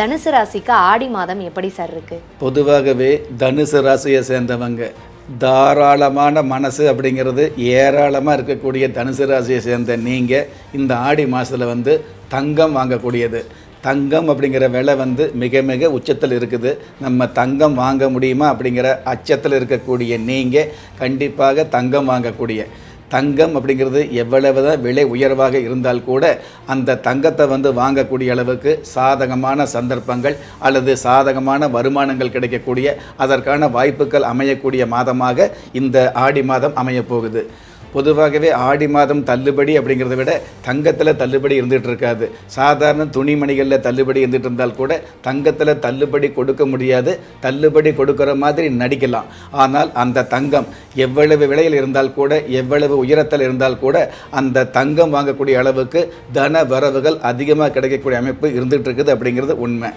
தனுசு ராசிக்கு ஆடி மாதம் எப்படி சார் இருக்கு? பொதுவாகவே தனுசு ராசியை சேர்ந்தவங்க தாராளமான மனசு அப்படிங்கிறது ஏராளமாக இருக்கக்கூடிய தனுசு ராசியை சேர்ந்த நீங்கள் இந்த ஆடி மாதத்தில் வந்து தங்கம் வாங்கக்கூடியது. தங்கம் அப்படிங்கிற விலை வந்து மிக மிக உச்சத்தில் இருக்குது. நம்ம தங்கம் வாங்க முடியுமா அப்படிங்கிற அச்சத்தில் இருக்கக்கூடிய நீங்கள் கண்டிப்பாக தங்கம் வாங்கக்கூடிய. தங்கம் அப்படிங்கிறது எவ்வளவு தான் விலை உயர்வாக இருந்தால் கூட அந்த தங்கத்தை வந்து வாங்கக்கூடிய அளவுக்கு சாதகமான சந்தர்ப்பங்கள் அல்லது சாதகமான வருமானங்கள் கிடைக்கக்கூடிய அதற்கான வாய்ப்புகள் அமையக்கூடிய மாதமாக இந்த ஆடி மாதம் அமையப் போகுது பொதுவாகவே ஆடி மாதம் தள்ளுபடி அப்படிங்கிறத விட தங்கத்தில் தள்ளுபடி இருந்துகிட்டு இருக்காது. சாதாரண துணிமணிகளில் தள்ளுபடி இருந்துகிட்டு இருந்தால் கூட தங்கத்தில் தள்ளுபடி கொடுக்க முடியாது. தள்ளுபடி கொடுக்குற மாதிரி நடிக்கலாம். ஆனால் அந்த தங்கம் எவ்வளவு விலையில் இருந்தால் கூட எவ்வளவு உயரத்தில் இருந்தால் கூட அந்த தங்கம் வாங்கக்கூடிய அளவுக்கு தன வரவுகள் அதிகமாக கிடைக்கக்கூடிய அமைப்பு இருந்துகிட்டு இருக்குது அப்படிங்கிறது உண்மை.